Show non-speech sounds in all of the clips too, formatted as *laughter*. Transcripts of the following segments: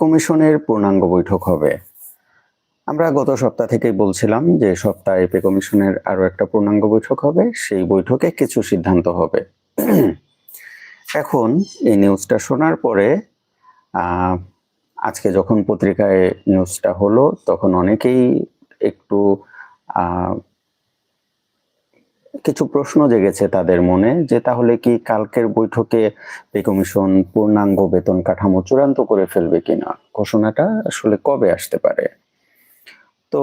কমিশনের পূর্ণাঙ্গ বৈঠক হবে। আমরা গত সপ্তাহ থেকেই বলছিলাম যে সপ্তাহে পে কমিশনের আরও একটা পূর্ণাঙ্গ বৈঠক হবে, সেই বৈঠকে কিছু সিদ্ধান্ত হবে। এখন এই নিউজটা শোনার পরে আজকে যখন পত্রিকায় নিউজটা হলো, তখন অনেকেই একটু কিছু প্রশ্ন জেগেছে তাদের মনে, যে তাহলে কি কালকের বৈঠকে পে কমিশন পূর্ণাঙ্গ বেতন কাঠামো চূড়ান্ত করে ফেলবে কিনা? ঘোষণাটা আসলে কবে আসতে পারে? তো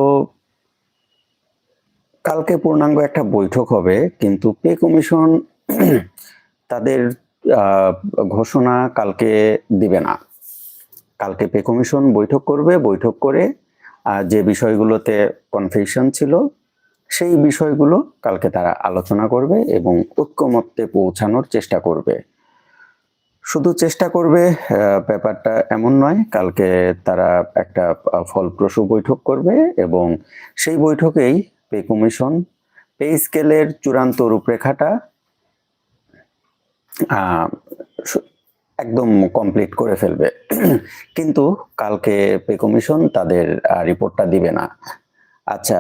কালকে পূর্ণাঙ্গ একটা বৈঠক হবে, কিন্তু পে কমিশন *clears throat* তাদের ঘোষণা কালকে দিবে না। কালকে পে কমিশন বৈঠক করবে, বৈঠক করে যে বিষয়গুলোতে কনফিউশন ছিল সেই বিষয়গুলো কালকে তারা আলোচনা করবে এবং ঐক্যমত্যে পৌঁছানোর চেষ্টা করবে। শুধু চেষ্টা করবে ব্যাপারটা এমন নয়, কালকে তারা একটা ফলপ্রসূ বৈঠক করবে এবং সেই বৈঠকেই পে কমিশন পে স্কেলের চূড়ান্ত রূপরেখাটা একদম কমপ্লিট করে ফেলবে। কিন্তু কালকে পে কমিশন তাদের রিপোর্টটা দিবে না। আচ্ছা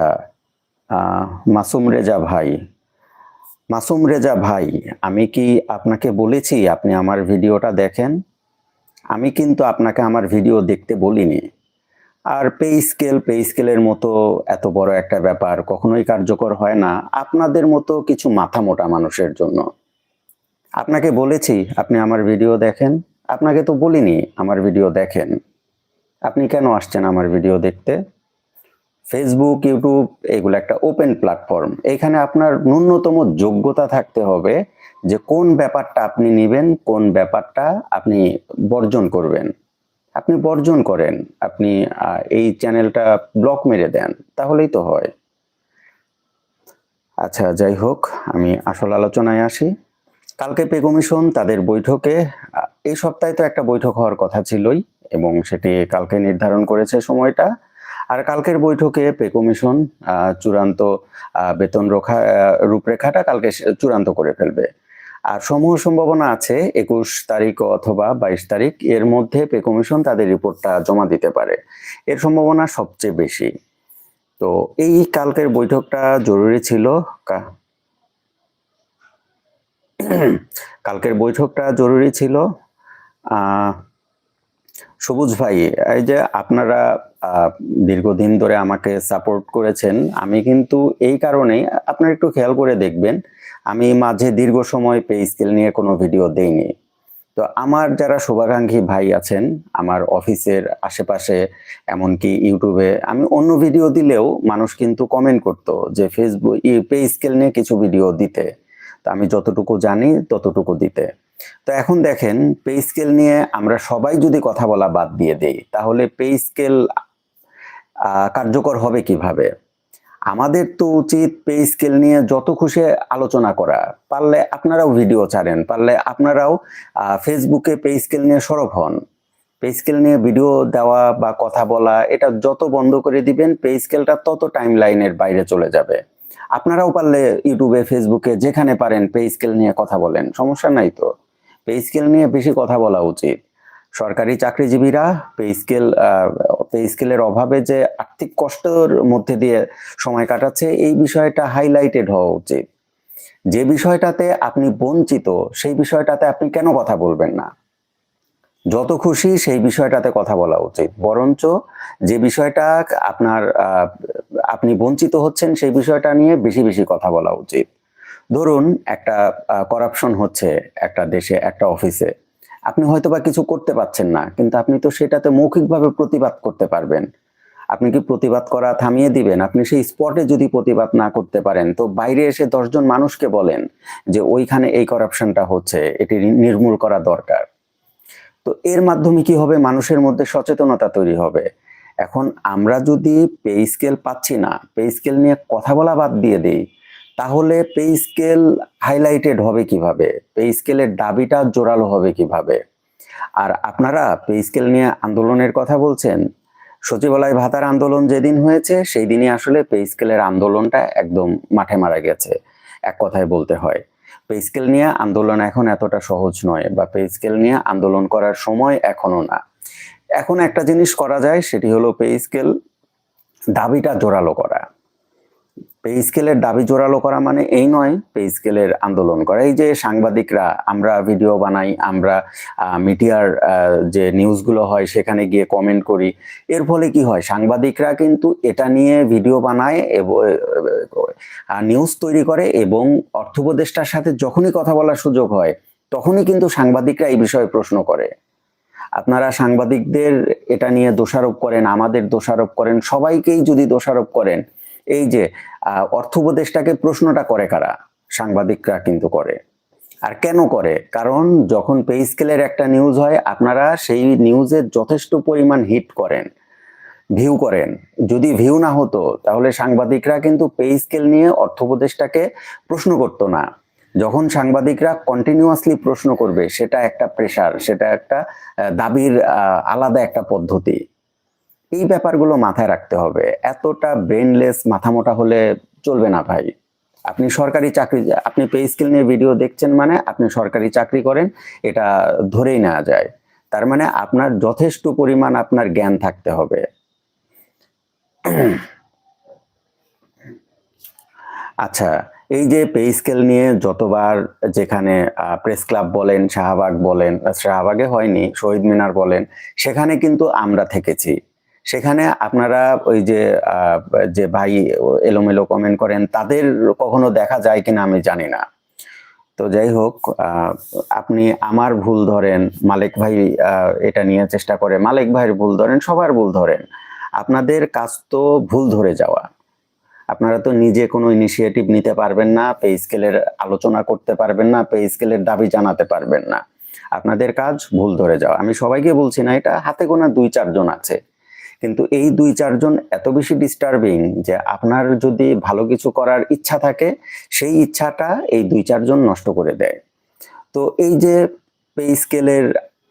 মাসুম রেজা ভাই। মাসুম রেজা ভাই, আমি কি আপনাকে বলেছি আপনি আমার ভিডিওটা দেখেন? আমি কিন্তু আপনাকে আমার ভিডিও দেখতে বলিনি। আর পে স্কেল, পে স্কেলের মতো এত বড় একটা ব্যাপার কখনোই কার্যকর হয় না। আপনাদের মতো কিছু মাথা মোটা মানুষের জন্য। আপনাকে বলেছি আপনি আমার ভিডিও দেখেন। আপনাকে তো বলিনি আমার ভিডিও দেখেন। আপনি কেন আসছেন আমার ভিডিও দেখতে? ফেসবুক ইউটিউব এগুলো একটা ওপেন প্ল্যাটফর্ম এখানে আপনার ন্যূনতম যোগ্যতা থাকতে হবে যে কোন ব্যাপারটা আপনি নেবেন, কোন ব্যাপারটা আপনি বর্জন করবেন। আপনি বর্জন করেন, আপনি এই চ্যানেলটা ব্লক মেরে দেন, তাহলেই তো হয়। আচ্ছা যাই হোক, আমি আসল আলোচনায় আসি। কালকে পে কমিশন তাদের বৈঠকে এই সপ্তাহে তো একটা বৈঠক হওয়ার কথা ছিলই, এবং সেটি কালকে নির্ধারণ করেছে সময়টা। আর কালকের বৈঠকে পে কমিশন চূড়ান্ত বেতন রক্ষা রূপরেখাটা কালকে চূড়ান্ত করে ফেলবে। আর সমূহ সম্ভাবনা আছে, একুশ তারিখ অথবা বাইশ তারিখ, এর মধ্যে পে কমিশন তাদের রিপোর্টটা জমা দিতে পারে। এর সম্ভাবনা সবচেয়ে বেশি। তো এই কালকের বৈঠকটা জরুরি ছিল কালকের বৈঠকটা জরুরি ছিল সবুজ ভাই, এই যে আপনারা দীর্ঘদিন ধরে আমাকে সাপোর্ট করেছেন, আমি কিন্তু এই কারণেই আপনারা একটু খেয়াল করে দেখবেন, আমি মাঝে দীর্ঘ সময় পে স্কেল নিয়ে কোনো ভিডিও দেইনি। তো আমার যারা শুভাকাঙ্ক্ষী ভাই আছেন, আমার অফিসের আশেপাশে, এমনকি ইউটিউবে আমি অন্য ভিডিও দিলেও মানুষ কিন্তু কমেন্ট করতো যে ফেসবুক পে স্কেল নিয়ে কিছু ভিডিও দিতে। তো আমি যতটুকু জানি, ততটুকু দিতে। তো এখন দেখেন পে স্কেল নিয়ে আমরা সবাই যদি কথা বলা বাদ দিয়ে দেই, তাহলে পে স্কেল কার্যকর হবে কীভাবে? আমাদের তো উচিত পে স্কেল নিয়ে যত খুশি আলোচনা করা। পারলে আপনারাও ভিডিও ছাড়েন, পারলে আপনারাও ফেসবুকে পে স্কেল নিয়ে সরব হন। পে স্কেল নিয়ে ভিডিও দেওয়া বা কথা বলা, এটা যত বন্ধ করে দিবেন পে স্কেলটা তত টাইম লাইনের বাইরে চলে যাবে। আপনারাও পারলে ইউটিউবে ফেসবুকে যেখানে পারেন পে স্কেল নিয়ে কথা বলেন, সমস্যা নাই তো। পে স্কেল নিয়ে বেশি কথা বলা উচিত। সরকারি চাকরিজীবীরা পে স্কেল পে স্কেলের অভাবে যে আর্থিক কষ্টের মধ্যে দিয়ে সময় কাটাচ্ছে, এই বিষয়টা হাইলাইটেড হওয়া উচিত। যে বিষয়টাতে আপনি বঞ্চিত, সেই বিষয়টাতে আপনি কেন কথা বলবেন না? যত খুশি সেই বিষয়টাতে কথা বলা উচিত। বরঞ্চ যে বিষয়টা আপনার আপনি বঞ্চিত হচ্ছেন সেই বিষয়টা নিয়ে বেশি বেশি কথা বলা উচিত। ধরুন একটা করাপশন হচ্ছে একটা দেশে, একটা অফিসে আপনি হয়তো বা কিছু করতে পারছেন না, কিন্তু আপনি তো সেটাতে মৌখিকভাবে প্রতিবাদ করতে পারবেন। আপনি কি প্রতিবাদ করা থামিয়ে দিবেন? আপনি সেই স্পটে যদি প্রতিবাদ না করতে পারেন, তো বাইরে এসে দশজন মানুষকে বলেন যে, ওইখানে এই করাপশনটা হচ্ছে, এটি নির্মূল করা দরকার। তো এর মাধ্যমে কি হবে? মানুষের মধ্যে সচেতনতা তৈরি হবে। এখন আমরা যদি পে স্কেল পাচ্ছি না পে স্কেল নিয়ে কথা বলা বাদ দিয়ে দিই তাহলে পে স্কেল হাইলাইটেড হবে কীভাবে? পে স্কেলের দাবিটা জোরালো হবে কীভাবে? আর আপনারা পে স্কেল নিয়ে আন্দোলনের কথা বলছেন, সচিবালয় ভাতার আন্দোলন যেদিন হয়েছে সেই দিনই আসলে পে স্কেলের আন্দোলনটা একদম মাঠে মারা গেছে, এক কথায় বলতে হয়। পে স্কেল নিয়ে আন্দোলন এখন এতটা সহজ নয় বা পে স্কেল নিয়ে আন্দোলন করার সময় এখনও না। এখন একটা জিনিস করা যায়, সেটি হলো পে স্কেল দাবিটা জোরালো করা। পে স্কেলের দাবি জোরালো করা মানে এই নয়, পে স্কেলের আন্দোলন করা। এই যে সাংবাদিকরা, আমরা ভিডিও বানাই, আমরা মিডিয়ার যে নিউজগুলো হয়, সেখানে গিয়ে কমেন্ট করি। এর ফলে কি হয়? সাংবাদিকরা কিন্তু এটা নিয়ে ভিডিও বানায় এবং নিউজ তৈরি করে এবং অর্থ উপদেষ্টার সাথে যখনই কথা বলার সুযোগ হয়, তখনই কিন্তু সাংবাদিকরা এই বিষয়ে প্রশ্ন করে। আপনারা সাংবাদিকদের এটা নিয়ে দোষারোপ করেন, আমাদের দোষারোপ করেন, সবাইকেই যদি দোষারোপ করেন এই যে অর্থ উপদেষ্টাকে প্রশ্নটা করে কারা? সাংবাদিকরা কিন্তু করে। আর কেন করে? কারণ যখন পে স্কেলের একটা নিউজ হয়, আপনারা সেই নিউজের যথেষ্ট পরিমাণ হিট করেন, ভিউ করেন। যদি ভিউ না হতো, তাহলে সাংবাদিকরা কিন্তু পে স্কেল নিয়ে অর্থ উপদেষ্টাকে প্রশ্ন করতো না। যখন সাংবাদিকরা কন্টিনিউয়াসলি প্রশ্ন করবে, সেটা একটা প্রেশার সেটা একটা দাবির আলাদা একটা পদ্ধতি। এই ব্যাপারগুলো মাথায় রাখতে হবে। এতটা ব্রেনলেস মাথা মোটা হলে চলবে না ভাই। আপনি সরকারি চাকরি, আপনি পে স্কিল নিয়ে ভিডিও দেখছেন মানে আপনি সরকারি চাকরি করেন, এটা ধরেই নেওয়া যায়। তার মানে আপনার যথেষ্ট পরিমাণ আপনার জ্ঞান থাকতে হবে। আচ্ছা এই যে পে স্কেল নিয়ে যতবার যেখানে প্রেস ক্লাব বলেন, শাহবাগ বলেন, শাহবাগে হয়নি, শহীদ মিনার বলেন, সেখানে কিন্তু আমরা থেকেছি। সেখানে আপনারা ওই যে যে ভাই এলোমেলো কমেন্ট করেন, তাদের কখনো দেখা যায় কিনা আমি জানি না। তো যাই হোক আপনি আমার ভুল ধরেন, মালিক ভাই এটা নিয়ে চেষ্টা করে, মালিক ভাইয়ের ভুল ধরেন, সবার ভুল ধরেন। আপনাদের কাজ তো ভুল ধরে যাওয়া। আপনারা তো নিজে কোনো ইনিশিয়েটিভ নিতে পারবেন না পে স্কেলের আলোচনা করতে পারবেন না পে স্কেলের দাবি জানাতে পারবেন না। আপনাদের কাজ ভুল ধরে যাওয়া। আমি সবাইকে বলছি না, এটা হাতে গোনা দুই চারজন আছে। কিন্তু এই দুই চারজন এত বেশি ডিস্টার্বিং যে আপনার যদি ভালো কিছু করার ইচ্ছা থাকে, সেই ইচ্ছাটা এই দুই চারজন নষ্ট করে দেয়। তো এই যে পে স্কেলের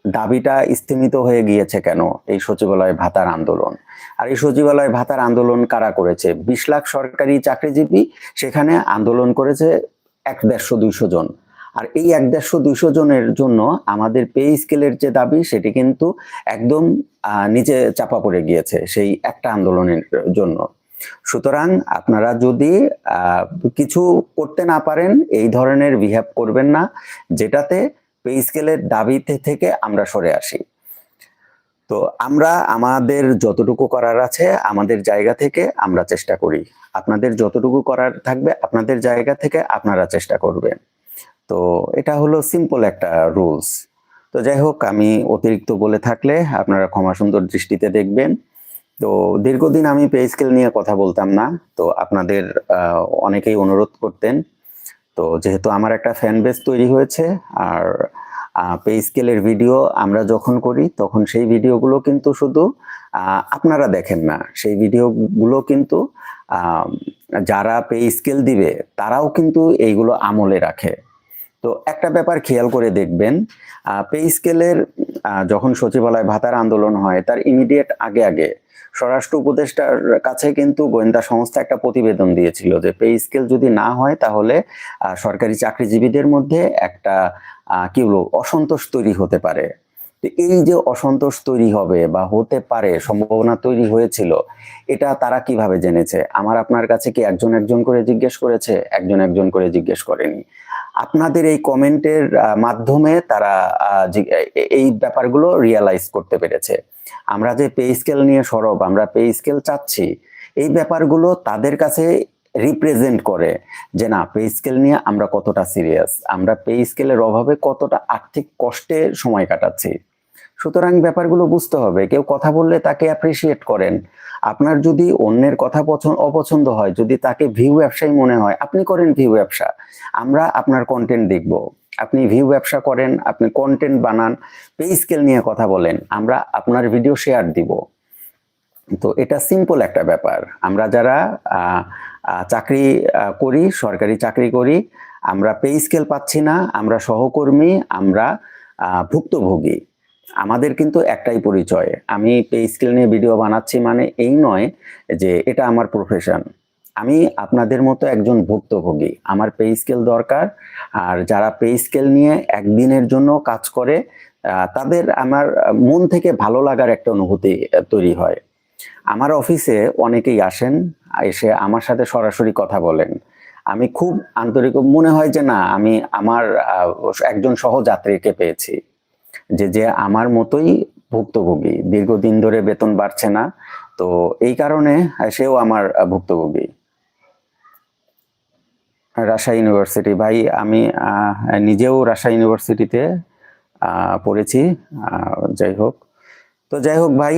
দাবিটা স্থিমিত হয়ে গিয়েছে কেন এই সচিবালয় ভাতার আন্দোলন? আর এই সচিবালয় ভাতার আন্দোলন কারা করেছে? বিশ লাখ সরকারি চাকরিজীবী, সেখানে আন্দোলন করেছে এক দেড়শো দুইশো জন। আর এই এক দেড়শো, দুইশো জনের জন্য আমাদের পে স্কেলের যে দাবি, সেটি কিন্তু একদম নিচে চাপা পড়ে গিয়েছে সেই একটা আন্দোলনের জন্য। সুতরাং আপনারা যদি কিছু করতে না পারেন, এই ধরনের বিহেভ করবেন না, যেটাতে পে স্কেলের দাবিতে থেকে আমরা সরে আসি। তো আমরা, আমাদের যতটুকু করার আছে, আমাদের জায়গা থেকে আমরা চেষ্টা করি। আপনাদের যতটুকু করার থাকবে, আপনাদের জায়গা থেকে আপনারা চেষ্টা করবেন। তো এটা হলো সিম্পল একটা রুলস তো যাই হোক, আমি অতিরিক্ত বলে থাকলে আপনারা ক্ষমা সুন্দর দৃষ্টিতে দেখবেন। তো দীর্ঘদিন আমি পে স্কেল নিয়ে কথা বলতাম না, তো আপনাদের অনেকেই অনুরোধ করতেন। তো যেহেতু আমার একটা ফ্যান বেস তৈরি হয়েছে, আর পে স্কেলের ভিডিও আমরা যখন করি, তখন সেই ভিডিওগুলো কিন্তু শুধু আপনারা দেখেন না। সেই ভিডিওগুলো কিন্তু যারা পে স্কেল দিবে, তারাও কিন্তু এইগুলো আমলে রাখে। তো একটা ব্যাপার খেয়াল করে দেখবেন পে স্কেলের যখন সচিবালয় ভাতার আন্দোলন হয়, তার ইমিডিয়েট আগে আগে স্বরাষ্ট্র উপদেষ্টার কাছে কিন্তু গোয়েন্দা সংস্থা একটা প্রতিবেদন দিয়েছিল যে, পে স্কেল যদি না হয় তাহলে সরকারি চাকরিজীবীদের মধ্যে একটা কি বলব, অসন্তোষ তৈরি হতে পারে। এই যে অসন্তোষ তৈরি হবে বা হতে পারে, সম্ভাবনা তৈরি হয়েছিল, এটা তারা কীভাবে জেনেছে? আমার আপনার কাছে কি একজন একজন করে জিজ্ঞেস করেছে? একজন একজন করে জিজ্ঞেস করেনি। আপনাদের এই কমেন্টের মাধ্যমে তারা এই ব্যাপারগুলো রিয়ালাইজ করতে পেরেছে। আমরা যে পে স্কেল নিয়ে সরব, আমরা পে স্কেল চাচ্ছি, এই ব্যাপারগুলো তাদের কাছে রিপ্রেজেন্ট করে যে না পে স্কেল নিয়ে আমরা কতটা সিরিয়াস আমরা পে স্কেলের অভাবে কতটা আর্থিক কষ্টে সময় কাটাচ্ছি। সুতরাং ব্যাপারগুলো বুঝতে হবে। কেউ কথা বললে তাকে অ্যাপ্রিসিয়েট করেন। আপনার যদি অন্যের কথা পছন্দ অপছন্দ হয়, যদি তাকে ভিউ ব্যবসায়ী মনে হয়, আপনি করেন ভিউ ব্যবসা। আমরা আপনার কন্টেন্ট দেখব। আপনি ভিউ ব্যবসা করেন, আপনি কন্টেন্ট বানান পে স্কেল নিয়ে কথা বলেন, আমরা আপনার ভিডিও শেয়ার দিব। তো এটা সিম্পল একটা ব্যাপার। আমরা যারা চাকরি করি, সরকারি চাকরি করি, আমরা পে স্কেল পাচ্ছি না, আমরা সহকর্মী, আমরা ভুক্তভোগী। আমাদের কিন্তু একটাই পরিচয়। আমি পে স্কেল নিয়ে ভিডিও বানাচ্ছি মানে এই নয় যে এটা আমার প্রফেশন আমি আপনাদের মতো একজন ভুক্তভোগী। আমার পে স্কেল দরকার। আর যারা পে স্কেল নিয়ে একদিনের জন্য কাজ করে তাদের আমার মন থেকে ভালো লাগার একটা অনুভূতি তৈরি হয়। আমার অফিসে অনেকেই আসেন, এসে আমার সাথে সরাসরি কথা বলেন। আমি খুব আন্তরিক, মনে হয় যে না, আমি আমার একজন সহযাত্রীকে পেয়েছি। যে যে আমার মতোই ভুক্তভোগী। দীর্ঘদিন ধরে বেতন বাড়ছে না, তো এই কারণে সেও আমার ভুক্তভোগী। রাজশাহী ইউনিভার্সিটি, ভাই, আমি নিজেও রাজশাহী ইউনিভার্সিটিতে পড়েছি যাই হোক। তো যাই হোক ভাই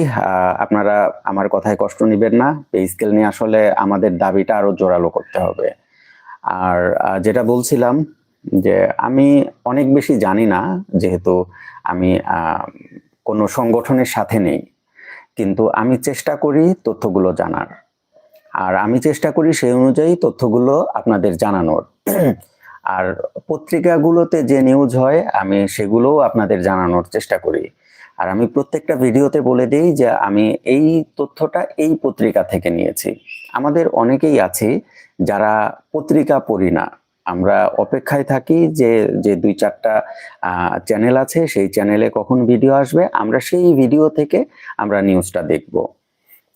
আপনারা আমার কথায় কষ্ট নেবেন না। পে স্কেল নিয়ে আসলে আমাদের দাবিটা আরও জোরালো করতে হবে। আর যেটা বলছিলাম যে আমি অনেক বেশি জানি না, যেহেতু আমি কোনো সংগঠনের সাথে নেই। কিন্তু আমি চেষ্টা করি তথ্যগুলো জানার। আর আমি চেষ্টা করি সেই অনুযায়ী তথ্যগুলো আপনাদের জানানোর। আর পত্রিকাগুলোতে যে নিউজ হয়, আমি সেগুলোও আপনাদের জানানোর চেষ্টা করি। আর আমি প্রত্যেকটা ভিডিওতে বলে দিই যে আমি এই তথ্যটা এই পত্রিকা থেকে নিয়েছি। আমাদের অনেকেই আছে যারা পত্রিকা পড়ি না। আমরা অপেক্ষায় থাকি যে যে দুই চারটা চ্যানেল আছে, সেই চ্যানেলে কখন ভিডিও আসবে, আমরা সেই ভিডিও থেকে আমরা নিউজটা দেখব।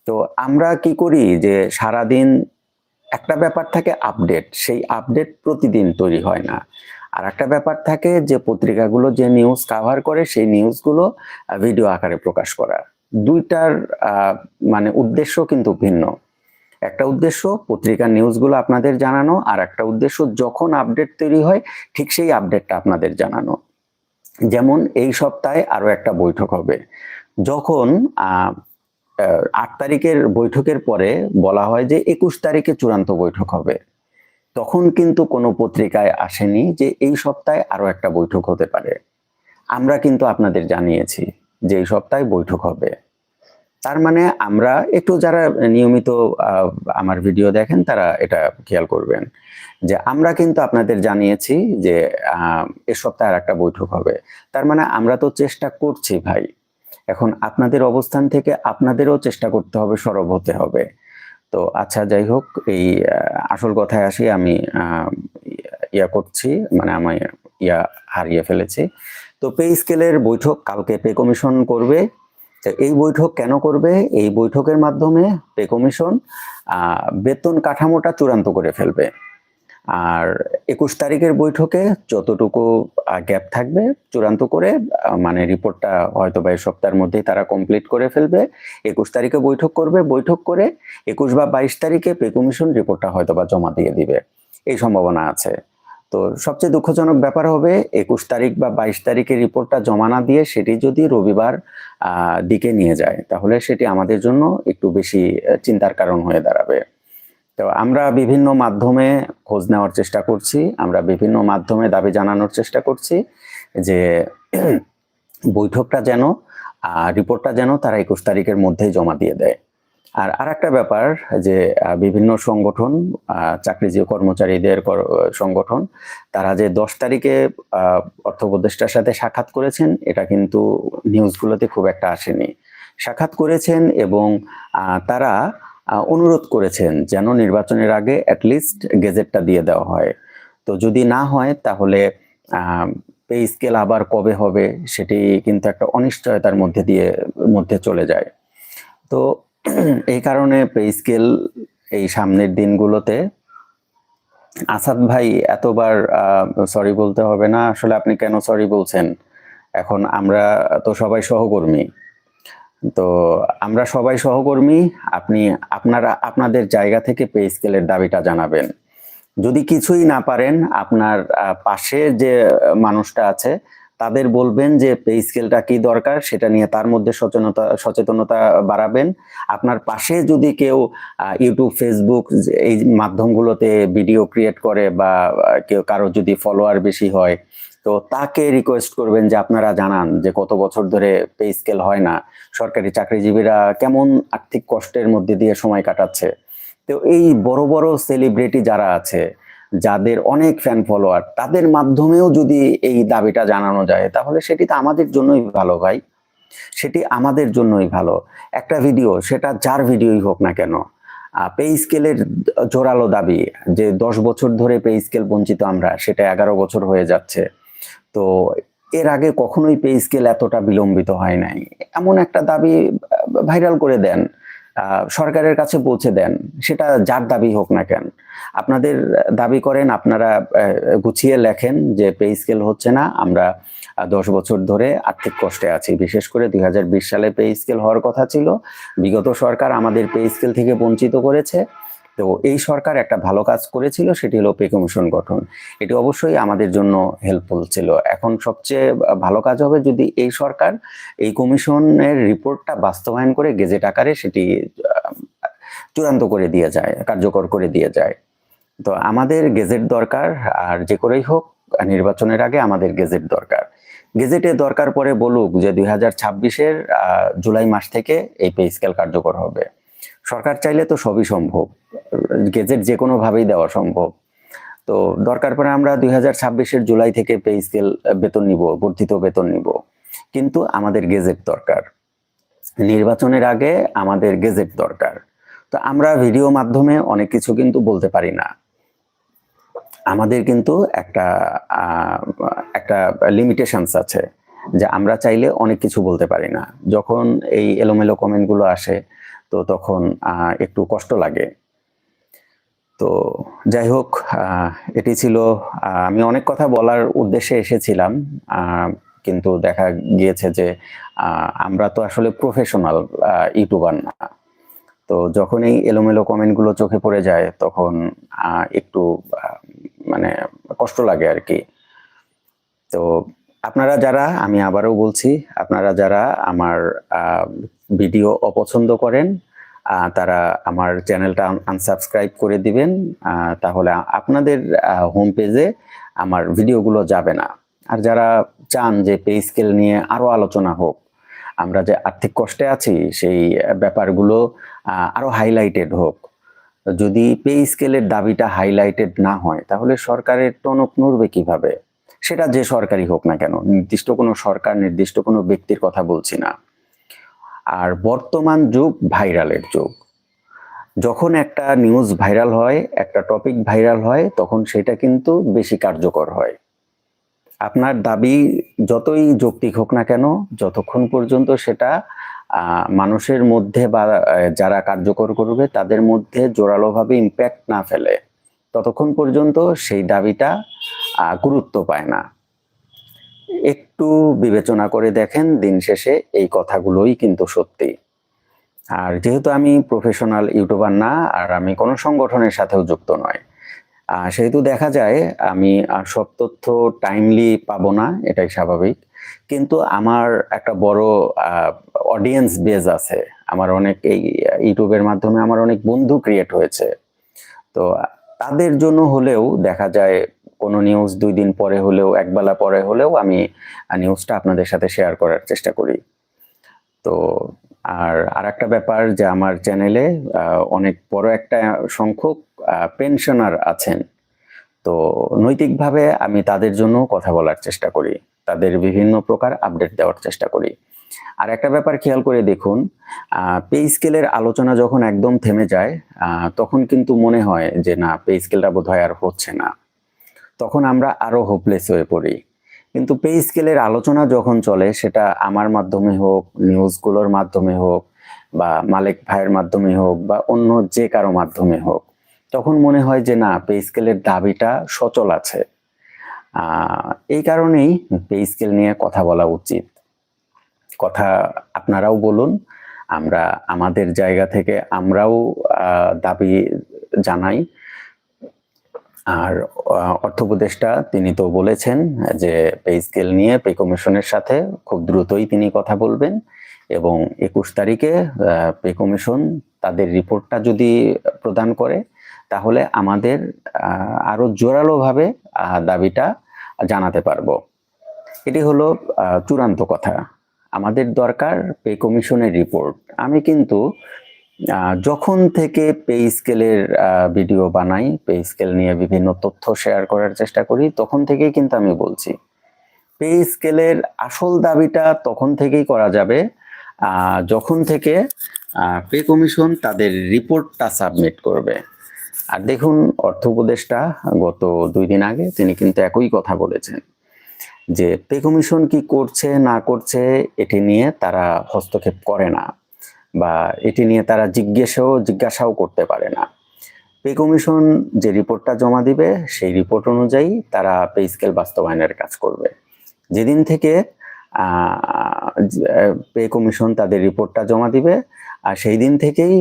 তো আমরা কি করি যে, সারাদিন একটা ব্যাপার থাকে আপডেট সেই আপডেট প্রতিদিন তৈরি হয় না। আর একটা ব্যাপার থাকে যে, পত্রিকাগুলো যে নিউজ কাভার করে, সেই নিউজগুলো ভিডিও আকারে প্রকাশ করা দুইটার মানে উদ্দেশ্য কিন্তু ভিন্ন। একটা উদ্দেশ্য, পত্রিকার নিউজগুলো আপনাদের জানানো আর একটা উদ্দেশ্য যখন আপডেট তৈরি হয়, ঠিক সেই আপডেটটা আপনাদের জানানো। যেমন এই সপ্তাহে আরও একটা বৈঠক হবে। যখন আট তারিখের বৈঠকের পরে বলা হয় যে একুশ তারিখে চূড়ান্ত বৈঠক হবে। তখন কিন্তু কোনো পত্রিকায় আসেনি যে এই সপ্তাহে আরও একটা বৈঠক হতে পারে। আমরা কিন্তু আপনাদের জানিয়েছি যে এই সপ্তাহে বৈঠক হবে। তার মানে আমরা একটু যারা নিয়মিত আমার ভিডিও দেখেন তারা এটা খেয়াল করবেন যে আমরা কিন্তু আপনাদের জানিয়েছি যে এ সপ্তাহে আর একটা বৈঠক হবে। তার মানে আমরা তো চেষ্টা করছি ভাই। এখন আপনাদের অবস্থান থেকে আপনাদেরও চেষ্টা করতে হবে, সরব হতে হবে। তো আচ্ছা যাই হোক, এই আসল কথায় আসি, আমি ইয়া করছি মানে আমি ইয়া হারিয়ে ফেলেছি। তো পে স্কেলের বৈঠক কালকে পে কমিশন করবে। এই বৈঠক কেন করবে? এই বৈঠকের মাধ্যমে পে কমিশন বেতন কাঠামোটা চূড়ান্ত করে ফেলবে। আর একুশ তারিখের বৈঠকে যতটুকু গ্যাপ থাকবে চূড়ান্ত করে মানে রিপোর্টটা হয়তো বা এই সপ্তাহের মধ্যেই তারা কমপ্লিট করে ফেলবে। একুশ তারিখে বৈঠক করবে, বৈঠক করে একুশ বা বাইশ তারিখে পে কমিশন রিপোর্টটা হয়তো বা জমা দিয়ে দিবে। এই সম্ভাবনা আছে। তো সবচেয়ে দুঃখজনক ব্যাপার হবে একুশ তারিখ বা বাইশ তারিখে রিপোর্টটা জমা না দিয়ে সেটি যদি রবিবার দিকে নিয়ে যায়, তাহলে সেটি আমাদের জন্য একটু বেশি চিন্তার কারণ হয়ে দাঁড়াবে। তো আমরা বিভিন্ন মাধ্যমে খোঁজ নেওয়ার চেষ্টা করছি, আমরা বিভিন্ন মাধ্যমে দাবি জানানোর চেষ্টা করছি যে *clears throat* বৈঠকটা যেন রিপোর্টটা যেন তারা একুশ তারিখের মধ্যেই জমা দিয়ে দেয়। আর আরেকটা ব্যাপার যে বিভিন্ন সংগঠন চাকরিজীবী কর্মচারীদের কর- সংগঠন, তারা যে দশ তারিখে অর্থ উপদেষ্টার সাথে সাক্ষাৎ করেছেন, এটা কিন্তু নিউজগুলোতে খুব একটা আসেনি। সাক্ষাৎ করেছেন এবং তারা অনুরোধ করেছেন যেন নির্বাচনের আগে অ্যাটলিস্ট গেজেটটা দিয়ে দেওয়া হয়। তো যদি না হয়, তাহলে পে স্কেল আবার কবে হবে, সেটি কিন্তু একটা অনিশ্চয়তার মধ্যে দিয়ে, মধ্যে চলে যায়। তো এই কারণে পে স্কেল এই সামনের দিনগুলোতে আসাদ ভাই এতবার সরি বলতে হবে না, আসলে আপনি কেন সরি বলছেন? এখন আমরা তো সবাই সহকর্মী। তো আমরা সবাই সহকর্মী, আপনি আপনারা, আপনাদের জায়গা থেকে পে স্কেলের দাবিটা জানাবেন। যদি কিছুই না পারেন, আপনার পাশে যে মানুষটা আছে তাদের বলবেন যে পে স্কেলটা কি দরকার? সেটা নিয়ে তার মধ্যে সচেতনতা সচেতনতা বাড়াবেন। আপনার পাশে যদি কেউ ইউটিউব ফেসবুক এই মাধ্যমগুলোতে ভিডিও ক্রিয়েট করে বা কেউ, কারও যদি ফলোয়ার বেশি হয়, তো তাকে রিকোয়েস্ট করবেন যে, আপনারা জানান যে, কত বছর ধরে পে স্কেল হয় না। সরকারি চাকরিজীবীরা কেমন আর্থিক কষ্টের মধ্যে দিয়ে সময় কাটাচ্ছে? তো এই বড় বড় সেলিব্রিটি যারা আছে যাদের অনেক ফ্যান ফলোয়ার তাদের মাধ্যমেও যদি এই দাবিটা জানানো যায়, তাহলে সেটি তো আমাদের জন্যই ভালো ভাই। সেটি আমাদের জন্যই ভালো। একটা ভিডিও সেটা যার ভিডিওই হোক না কেন পে স্কেলের জোরালো দাবি, যে দশ বছর ধরে পে স্কেল বঞ্চিত আমরা, সেটা এগারো বছর হয়ে যাচ্ছে। তো এর আগে কখনোই পে স্কেল এতটা বিলম্বিত হয় নাই। এমন একটা দাবি ভাইরাল করে দেন। সরকারের কাছে পৌঁছে দেন, সেটা যার দাবি হোক না কেন। আপনাদের দাবি করেন, আপনারা গুছিয়ে লেখেন যে পে স্কেল হচ্ছে না, আমরা দশ বছর ধরে আর্থিক কষ্টে আছি। বিশেষ করে দুই হাজার বিশ সালে পে স্কেল হওয়ার কথা ছিল। বিগত সরকার আমাদের পে স্কেল থেকে বঞ্চিত করেছে। তো এই সরকার একটা ভালো কাজ করেছিল, সেটি হলো পে কমিশন গঠন। এটি অবশ্যই আমাদের জন্য হেল্পফুল ছিল। এখন সবচেয়ে ভালো কাজ হবে যদি এই সরকার এই কমিশনের রিপোর্টটা বাস্তবায়ন করে গেজেট আকারে সেটি চূড়ান্ত করে দিয়ে যায়, কার্যকর করে দিয়ে যায়। তো আমাদের গেজেট দরকার, আর যে করেই হোক, নির্বাচনের আগে আমাদের গেজেট দরকার। গেজেটে দরকার পরে বলুক যে দুই হাজার ছাব্বিশের জুলাই মাস থেকে এই পে স্কেল কার্যকর হবে। সরকার চাইলে তো সবই সম্ভব। গেজেট যে কোনো ভাবেই দেওয়া সম্ভব। তো দরকার পড়ে আমরা দুই হাজার ছাব্বিশের জুলাই থেকে পে স্কেল বেতন নিব, বর্ধিত বেতন নিব। কিন্তু আমাদের গেজেট দরকার। নির্বাচনের আগে আমাদের গেজেট দরকার। তো আমরা ভিডিও মাধ্যমে অনেক কিছু কিন্তু বলতে পারি না। আমাদের কিন্তু একটা একটা লিমিটেশনস আছে যে আমরা চাইলে অনেক কিছু বলতে পারি না। যখন এই এলোমেলো কমেন্টগুলো আসে তো তখন একটু কষ্ট লাগে। তো যাই হোক এটি ছিল আমি অনেক কথা বলার উদ্দেশ্যে এসেছিলাম কিন্তু দেখা গিয়েছে যে আমরা তো আসলে প্রফেশনাল ইউটিউবার না। তো যখন এই এলোমেলো কমেন্টগুলো চোখে পড়ে যায়, তখন একটু মানে কষ্ট লাগে আর কি। তো আপনারা যারা, আমি আবারও বলছি, আপনারা যারা আমার ভিডিও অপছন্দ করেন তারা আমার চ্যানেলটা আনসাবস্ক্রাইব করে দিবেন তাহলে আপনাদের হোম পেজে আমার ভিডিওগুলো যাবে না। আর যারা চান যে পে স্কেল নিয়ে আরও আলোচনা হোক, আমরা যে আর্থিক কষ্টে আছি, সেই ব্যাপারগুলো আরও হাইলাইটেড হোক। যদি পে স্কেলের দাবিটা হাইলাইটেড না হয়, তাহলে সরকারের টনক নড়বে কীভাবে? সেটা যে সরকারি হোক না কেন, নির্দিষ্ট কোনো সরকার, নির্দিষ্ট কোনো ব্যক্তির কথা বলছি না। আর বর্তমান যুগ ভাইরালের যুগ। যখন একটা নিউজ ভাইরাল হয়, একটা টপিক ভাইরাল হয়, তখন সেটা কিন্তু বেশি কার্যকর হয়। আপনার দাবি যতই যৌক্তিক হোক না কেন, যতক্ষণ পর্যন্ত সেটা মানুষের মধ্যে বা যারা কার্যকর করবে, তাদের মধ্যে জোরালোভাবে ইম্প্যাক্ট না ফেলে, ততক্ষণ পর্যন্ত সেই দাবিটা গুরুত্ব পায় না। একটু বিবেচনা করে দেখেন, দিন শেষে এই কথাগুলোই কিন্তু সত্যি। আর যেহেতু আমি প্রফেশনাল ইউটিউবার না, আর আমি কোনো সংগঠনের সাথেও যুক্ত নয় সেহেতু দেখা যায় আমি সব তথ্য টাইমলি পাবো না, এটাই স্বাভাবিক। কিন্তু আমার একটা বড় অডিয়েন্স বেজ আছে। আমার অনেক এই ইউটিউবের মাধ্যমে আমার অনেক বন্ধু ক্রিয়েট হয়েছে। তো তাদের জন্য হলেও দেখা যায় কোনো নিউজ দুই দিন পরে হলেও একবেলা পরে হলেও আমি নিউজটা আপনাদের সাথে শেয়ার করার চেষ্টা করি। তো, আর আর একটা ব্যাপার যে আমার চ্যানেলে অনেক বড় একটা সংখ্যক পেনশনার আছেন। তো, নৈতিকভাবে আমি তাদের জন্য কথা বলার চেষ্টা করি। তাদের বিভিন্ন প্রকার আপডেট দেওয়ার চেষ্টা করি। আর একটা ব্যাপার খেয়াল করে দেখুন পে স্কেলের আলোচনা যখন একদম থেমে যায় তখন কিন্তু মনে হয় যে না পে স্কেলটা বোধহয় আর হচ্ছে না। তখন আমরা আরও হোপলেস হয়ে পড়ি। কিন্তু পে স্কেলের আলোচনা যখন চলে, সেটা আমার মাধ্যমে হোক নিউজগুলোর মাধ্যমে হোক, বা মালিক ভাইয়ের মাধ্যমে হোক, বা অন্য যে কারও মাধ্যমে হোক, তখন মনে হয় যে না পে স্কেলের দাবিটা সচল আছে। এই কারণেই পে স্কেল নিয়ে কথা বলা উচিত। কথা আপনারাও বলুন, আমরা আমাদের জায়গা থেকে আমরাও দাবি জানাই। আর অর্থ উপদেষ্টা তিনি তো বলেছেন যে পে স্কেল নিয়ে পে কমিশনের সাথে খুব দ্রুতই তিনি কথা বলবেন এবং একুশ তারিখে পে কমিশন তাদের রিপোর্টটা যদি প্রদান করে, তাহলে আমাদের আরও জোরালোভাবে দাবিটা জানাতে পারব। এটি হলো চূড়ান্ত কথা। আমাদের দরকার পে কমিশনের রিপোর্ট আমি কিন্তু যখন থেকে পে স্কেলের ভিডিও বানাই পে স্কেল নিয়ে বিভিন্ন তথ্য শেয়ার করার চেষ্টা করি, তখন থেকেই কিন্তু আমি বলছি। পে স্কেলের আসল দাবিটা তখন থেকেই করা যাবে। যখন থেকে পে কমিশন তাদের রিপোর্টটা সাবমিট করবে। আর দেখুন, অর্থ উপদেষ্টা গত দুই দিন আগে তিনি কিন্তু একই কথা বলেছেন যে পে কমিশন কি করছে, না করছে, এটি নিয়ে তারা হস্তক্ষেপ করে না। বা এটি নিয়ে তারা জিজ্ঞেসও, জিজ্ঞাসাও করতে পারে না। পে কমিশন যে রিপোর্টটা জমা দিবে, সেই রিপোর্ট অনুযায়ী তারা পে স্কেল বাস্তবায়নের কাজ করবে। যেদিন থেকে পে কমিশন তাদের রিপোর্টটা জমা দিবে, আর সেই দিন থেকেই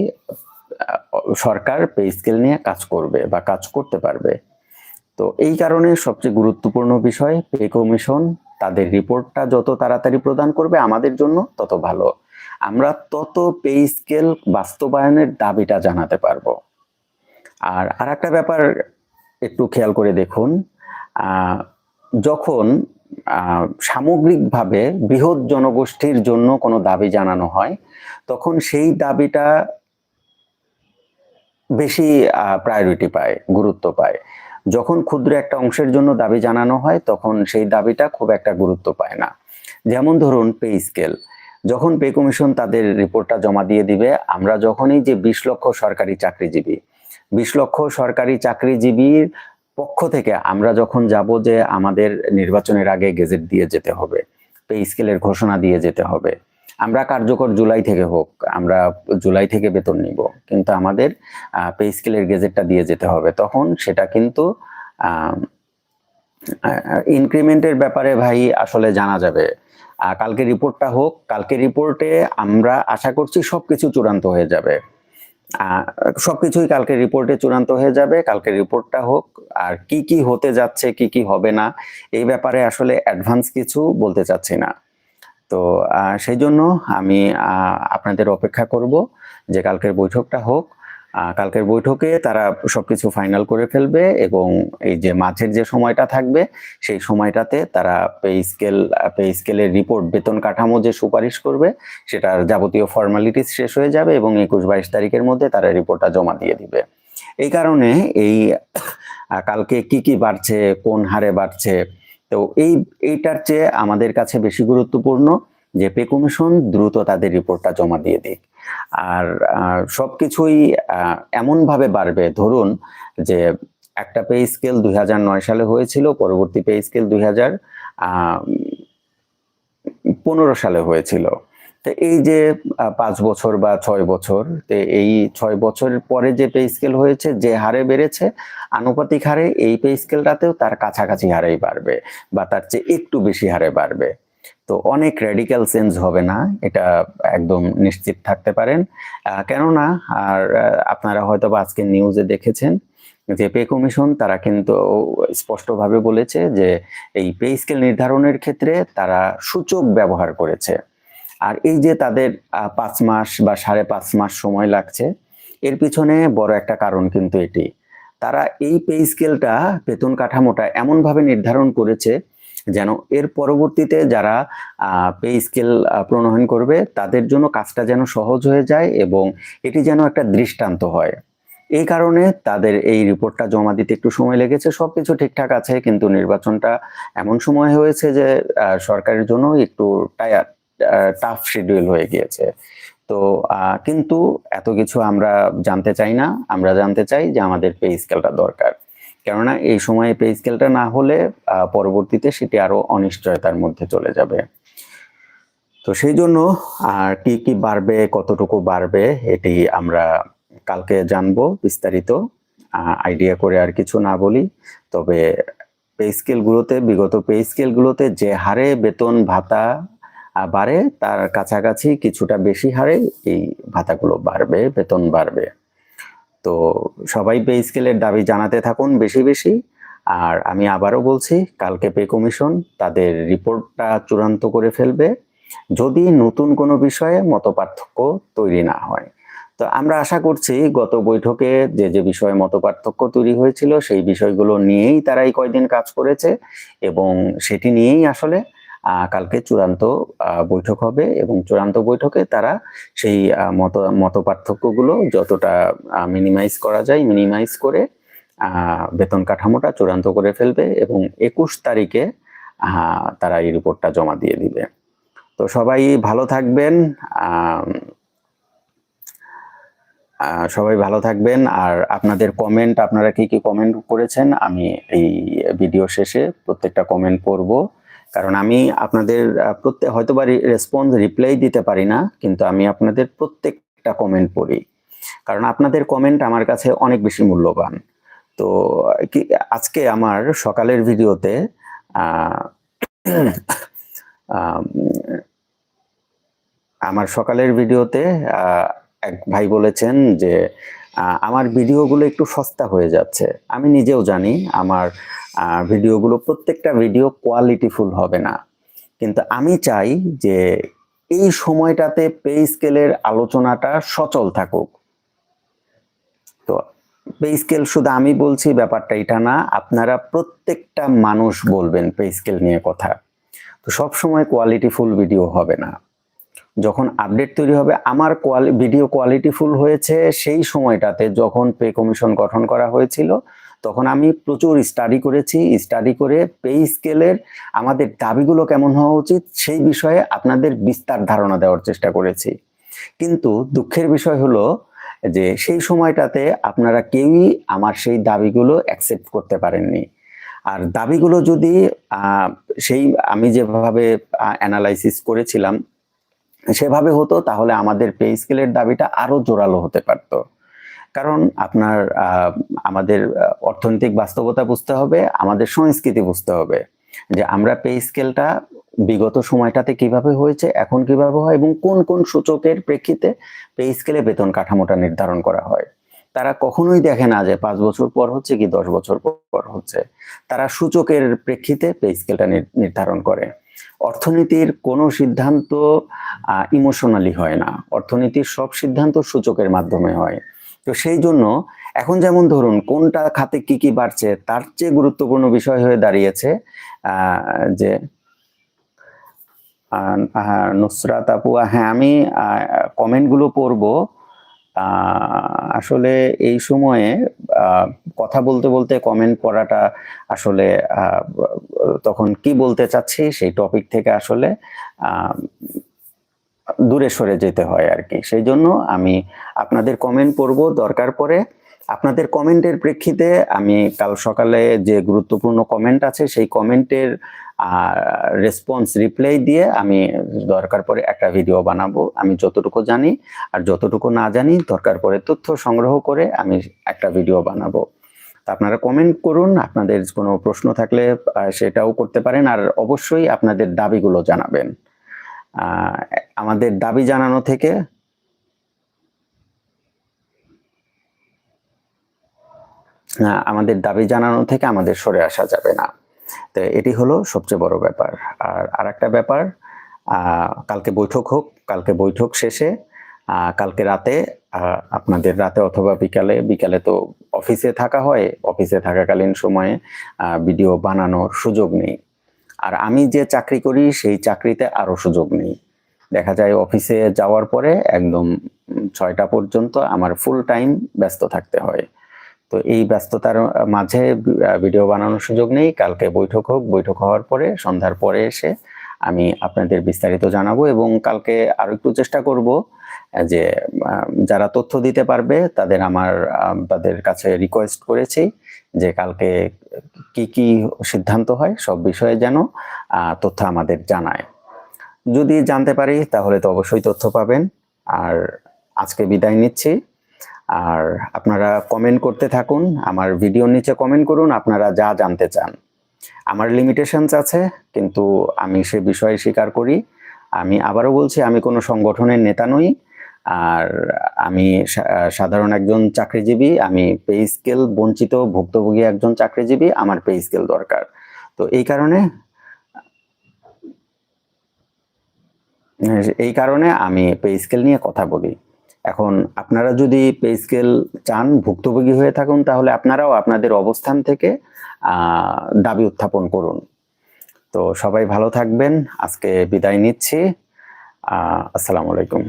সরকার পে স্কেল নিয়ে কাজ করবে বা কাজ করতে পারবে। তো এই কারণে সবচেয়ে গুরুত্বপূর্ণ বিষয়, পে কমিশন তাদের রিপোর্টটা যত তাড়াতাড়ি প্রদান করবে আমাদের জন্য, তত ভালো। আমরা তত পে স্কেল বাস্তবায়নের দাবিটা জানাতে পারব। আর আর একটা ব্যাপার একটু খেয়াল করে দেখুন যখন সামগ্রিকভাবে বৃহৎ জনগোষ্ঠীর জন্য কোনো দাবি জানানো হয়, তখন সেই দাবিটা বেশি প্রায়োরিটি পায়, গুরুত্ব পায়। যখন ক্ষুদ্র একটা অংশের জন্য দাবি জানানো হয়, তখন সেই দাবিটা খুব একটা গুরুত্ব পায় না। যেমন ধরুন পে স্কেল যখন পে কমিশন তাদের রিপোর্টটা জমা দিয়ে দিবে, আমরা যখনই যে বিশ লক্ষ সরকারি চাকরিজীবী, বিশ লক্ষ সরকারি চাকরিজীবীর পক্ষ থেকে আমরা যখন যাব যে আমাদের নির্বাচনের আগে গেজেট দিয়ে যেতে হবে, পে স্কেলের ঘোষণা দিয়ে যেতে হবে, আমরা কার্যকর জুলাই থেকে হোক, আমরা জুলাই থেকে বেতন নিব, কিন্তু আমাদের পে স্কেলের গেজেটটা দিয়ে যেতে হবে, তখন সেটা কিন্তু ইনক্রিমেন্টের ব্যাপারে ভাই আসলে জানা যাবে। কালকে রিপোর্টটা হোক, কালকে রিপোর্টে আমরা আশা করছি সবকিছু চূড়ান্ত হয়ে যাবে। সবকিছুই কালকে রিপোর্টে চূড়ান্ত হয়ে যাবে, কালকে রিপোর্টটা হোক, আর কি কি হতে যাচ্ছে, কি কি হবে না, এই ব্যাপারে আসলে অ্যাডভান্স কিছু বলতে চাচ্ছি না। তো সেই জন্য আমি আপনাদের অপেক্ষা করব যে কালকের বৈঠকটা হোক কালকের বৈঠকে তারা সবকিছু ফাইনাল করে ফেলবে এবং এই যে মাঝের যে সময়টা থাকবে, সেই সময়টাতে তারা পে স্কেল পে স্কেলের রিপোর্ট বেতন কাঠামো যে সুপারিশ করবে, সেটার যাবতীয় ফর্মালিটিস শেষ হয়ে যাবে এবং একুশ বাইশ তারিখের মধ্যে তারা রিপোর্টটা জমা দিয়ে দিবে। এই কারণে এই কালকে কি কি বাড়ছে, কোন হারে বাড়ছে, তো এই, এইটার চেয়ে আমাদের কাছে বেশি গুরুত্বপূর্ণ যে পে কমিশন দ্রুত তাদের রিপোর্টটা জমা দিয়ে দিক। আর সবকিছুই এমনভাবে বাড়বে। ধরুন যে একটা পে স্কেল দুই হাজার নয় সালে হয়েছিল, পরবর্তী পে স্কেল দুই পনেরো সালে হয়েছিল। তো এই যে পাঁচ বছর বা ছয় বছর, তো এই ছয় বছরের পরে যে পে স্কেল হয়েছে, যে হারে বেড়েছে, আনুপাতিক হারে এই পে স্কেলটাতেও তার কাছাকাছি হারেই বাড়বে, বা তার চেয়ে একটু বেশি হারে বাড়বে। তো অনেক রেডিক্যাল চেঞ্জ হবে না, এটা একদম নিশ্চিত থাকতে পারেন। কেননা, আর আপনারা হয়তো বা আজকে নিউজে দেখেছেন যে পে কমিশন তারা কিন্তু স্পষ্টভাবে বলেছে যে এই পে স্কেল নির্ধারণের ক্ষেত্রে তারা সূচক ব্যবহার করেছে। আর এই যে তাদের পাঁচ মাস বা সাড়ে পাঁচ মাস সময় লাগছে, এর পিছনে বড় একটা কারণ কিন্তু এটি। তারা এই পে স্কেলটা বেতন কাঠামোটা এমনভাবে নির্ধারণ করেছে যেন এর পরবর্তীতে যারা পে স্কেল প্রণয়ন করবে, তাদের জন্য কাজটা যেন সহজ হয়ে যায় এবং এটি যেন একটা দৃষ্টান্ত হয়। এই কারণে তাদের এই রিপোর্টটা জমা দিতে একটু সময় লেগেছে, সবকিছু ঠিকঠাক আছে, কিন্তু নির্বাচনটা এমন সময় হয়েছে যে সরকারের জন্য একটু টায়ার টাফ শিডিউল হয়ে গিয়েছে। তো কিন্তু এত কিছু আমরা জানতে চাই না, আমরা জানতে চাই যে আমাদের পে স্কেলটা দরকার। কেননা এই সময়ে পে স্কেলটা না হলে পরবর্তীতে সেটি আরও অনিশ্চয়তার মধ্যে চলে যাবে। তো সেই জন্য, আর কি কি বাড়বে, কতটুকু বাড়বে, এটি আমরা কালকে জানব বিস্তারিত। আইডিয়া করে আর কিছু না বলি, তবে পে স্কেলগুলোতে বিগত পে স্কেলগুলোতে যে হারে বেতন, ভাতা বাড়ে, তার কাছাকাছি কিছুটা বেশি হারে এই ভাতাগুলো বাড়বে, বেতন বাড়বে। তো সবাই পে স্কেলের দাবি জানাতে থাকুন বেশি বেশি। আর আমি আবারও বলছি, কালকে পে কমিশন তাদের রিপোর্টটা চূড়ান্ত করে ফেলবে, যদি নতুন কোনো বিষয়ে মতপার্থক্য তৈরি না হয়। তো আমরা আশা করছি, গত বৈঠকে যে যে বিষয়ে মতপার্থক্য তৈরি হয়েছিল, সেই বিষয়গুলো নিয়েই তারা এই কয়দিন কাজ করেছে এবং সেটি নিয়েই আসলে কালকে চূড়ান্ত বৈঠক হবে এবং চূড়ান্ত বৈঠকে তারা সেই মত মত পার্থক্যগুলো যতটা মিনিমাইজ করা যায় মিনিমাইজ করে বেতন কাঠামোটা চূড়ান্ত করে ফেলবে এবং একুশ তারিখে তারা এই রিপোর্টটা জমা দিয়ে দিবে। তো সবাই ভালো থাকবেন সবাই ভালো থাকবেন। আর আপনাদের কমেন্ট আপনারা কি কি কমেন্ট করেছেন, আমি এই ভিডিও শেষে প্রত্যেকটা কমেন্ট পড়ব। কারণ আমি আপনাদের প্রত্যেক হয়তো হয়তোবা রেসপন্স রিপ্লাই দিতে পারি না, কিন্তু আমি আপনাদের প্রত্যেকটা কমেন্ট পড়ি। কারণ আপনাদের কমেন্ট আমার কাছে অনেক বেশি মূল্যবান। তো আজকে আমার সকালের ভিডিওতে আমার সকালের ভিডিওতে এক ভাই বলেছেন যে আমার ভিডিওগুলো একটু সস্তা হয়ে যাচ্ছে। আমি নিজেও জানি, আমার ভিডিওগুলো প্রত্যেকটা ভিডিও কোয়ালিটিফুল হবে না। কিন্তু আমি চাই যে এই সময়টাতে পে স্কেলের আলোচনাটা সচল থাকুক। তো পে স্কেল শুধু আমি বলছি, ব্যাপারটা এটা না, আপনারা প্রত্যেকটা মানুষ বলবেন পে স্কেল নিয়ে কথা। তো সব সময় কোয়ালিটিফুল ভিডিও হবে না। যখন আপডেট তৈরি হবে, আমার কোয়ালি ভিডিও কোয়ালিটিফুল হয়েছে সেই সময়টাতে যখন পে কমিশন গঠন করা হয়েছিল তখন আমি প্রচুর স্টাডি করেছি স্টাডি করে পে স্কেলের আমাদের দাবিগুলো কেমন হওয়া উচিত সেই বিষয়ে আপনাদের বিস্তার ধারণা দেওয়ার চেষ্টা করেছি। কিন্তু দুঃখের বিষয় হলো যে সেই সময়টাতে আপনারা কেউই আমার সেই দাবিগুলো অ্যাকসেপ্ট করতে পারেননি। আর দাবিগুলো যদি সেই আমি যেভাবে অ্যানালাইসিস করেছিলাম, সেভাবে হতো তাহলে আমাদের পে স্কেলের দাবিটা আরও জোরালো হতে পারতো। কারণ আপনার আমাদের অর্থনৈতিক বাস্তবতা বুঝতে হবে, আমাদের সংস্কৃতি বুঝতে হবে যে আমরা পে স্কেলটা বিগত সময়টাতে কীভাবে হয়েছে, এখন কীভাবে হয় এবং কোন কোন সূচকের প্রেক্ষিতে পে স্কেলে বেতন কাঠামোটা নির্ধারণ করা হয়। তারা কখনোই দেখে না যে পাঁচ বছর পর হচ্ছে কি দশ বছর পর হচ্ছে। তারা সূচকের প্রেক্ষিতে পে স্কেলটা নির্ধারণ করে। অর্থনীতির কোনো সিদ্ধান্ত ইমোশনালি হয় না। অর্থনীতির সব সিদ্ধান্ত সূচকের মাধ্যমে হয়। তো সেই জন্য এখন যেমন ধরুন কোনটা খাতে কি কি বাড়ছে, তার চেয়ে গুরুত্বপূর্ণ বিষয় হয়ে দাঁড়িয়েছে যে নুসরাত আপুয়া হ্যাঁ আমি কমেন্টগুলো পড়ব। আসলে এই সময়ে কথা বলতে বলতে কমেন্ট পড়াটা আসলে তখন কি বলতে চাচ্ছি সেই টপিক থেকে আসলে দূরে সরে যেতে হয় আর কি। সেই জন্য আমি আপনাদের কমেন্ট পড়ব, দরকার পড়ে। আপনাদের কমেন্টের প্রেক্ষিতে আমি কাল সকালে যে গুরুত্বপূর্ণ কমেন্ট আছে, সেই কমেন্টের রেসপন্স রিপ্লাই দিয়ে আমি দরকার পড়ে একটা ভিডিও বানাবো। আমি যতটুকু জানি আর যতটুকু না জানি, দরকার পড়ে তথ্য সংগ্রহ করে আমি একটা ভিডিও বানাবো। আপনারা কমেন্ট করুন, আপনাদের কোনো প্রশ্ন থাকলে সেটাও করতে পারেন আর অবশ্যই আপনাদের দাবিগুলো জানাবেন। আমাদের দাবি জানানো থেকে আমাদের দাবি জানানো থেকে আমাদের সরে আসা যাবে না। তো এটি হলো সবচেয়ে বড় ব্যাপার। আর আরেকটা ব্যাপার কালকে বৈঠক হোক, কালকে বৈঠক শেষে কালকে রাতে আপনাদের রাতে অথবা বিকালে বিকালে তো অফিসে থাকা হয়, অফিসে থাকাকালীন সময়ে ভিডিও বানানোর সুযোগ নেই। আর আমি যে চাকরি করি, সেই চাকরিতে আরও সুযোগ নেই। দেখা যায় অফিসে যাওয়ার পরে একদম ছয়টা পর্যন্ত আমার ফুল টাইম ব্যস্ত থাকতে হয়। তো এই ব্যস্ততার মাঝে ভিডিও বানানোর সুযোগ নেই। কালকে বৈঠক হোক, বৈঠক হওয়ার পরে, সন্ধ্যার পরে এসে আমি আপনাদের বিস্তারিত জানাব এবং কালকে আরও একটু চেষ্টা করব যে যারা তথ্য দিতে পারবে, তাদের আমার তাদের কাছে রিকোয়েস্ট করেছি। যে কালকে কি কি সিদ্ধান্ত হয়, সব বিষয়ে যেন তথ্য আমাদের জানায়। যদি জানতে পারি, তাহলে তো অবশ্যই তথ্য পাবেন। আর আজকে বিদায় নিচ্ছি। আর আপনারা কমেন্ট করতে থাকুন, আমার ভিডিওর নিচে কমেন্ট করুন, আপনারা যা জানতে চান। আমার লিমিটেশনস আছে, কিন্তু আমি সে বিষয়ে স্বীকার করি। আমি আবারও বলছি, আমি কোনো সংগঠনের নেতা নই। আর আমি সাধারণ একজন চাকরিজীবী, আমি পে স্কেল বঞ্চিত, ভুক্তভোগী একজন চাকরিজীবী, আমার পে স্কেল দরকার। তো এই কারণে এই কারণে আমি পে স্কেল নিয়ে কথা বলি। এখন আপনারা যদি পে স্কেল চান, ভুক্তভোগী হয়ে থাকুন, তাহলে আপনারাও আপনাদের অবস্থান থেকে দাবি উত্থাপন করুন। তো সবাই ভালো থাকবেন। আজকে বিদায় নিচ্ছি। আসসালামু আলাইকুম।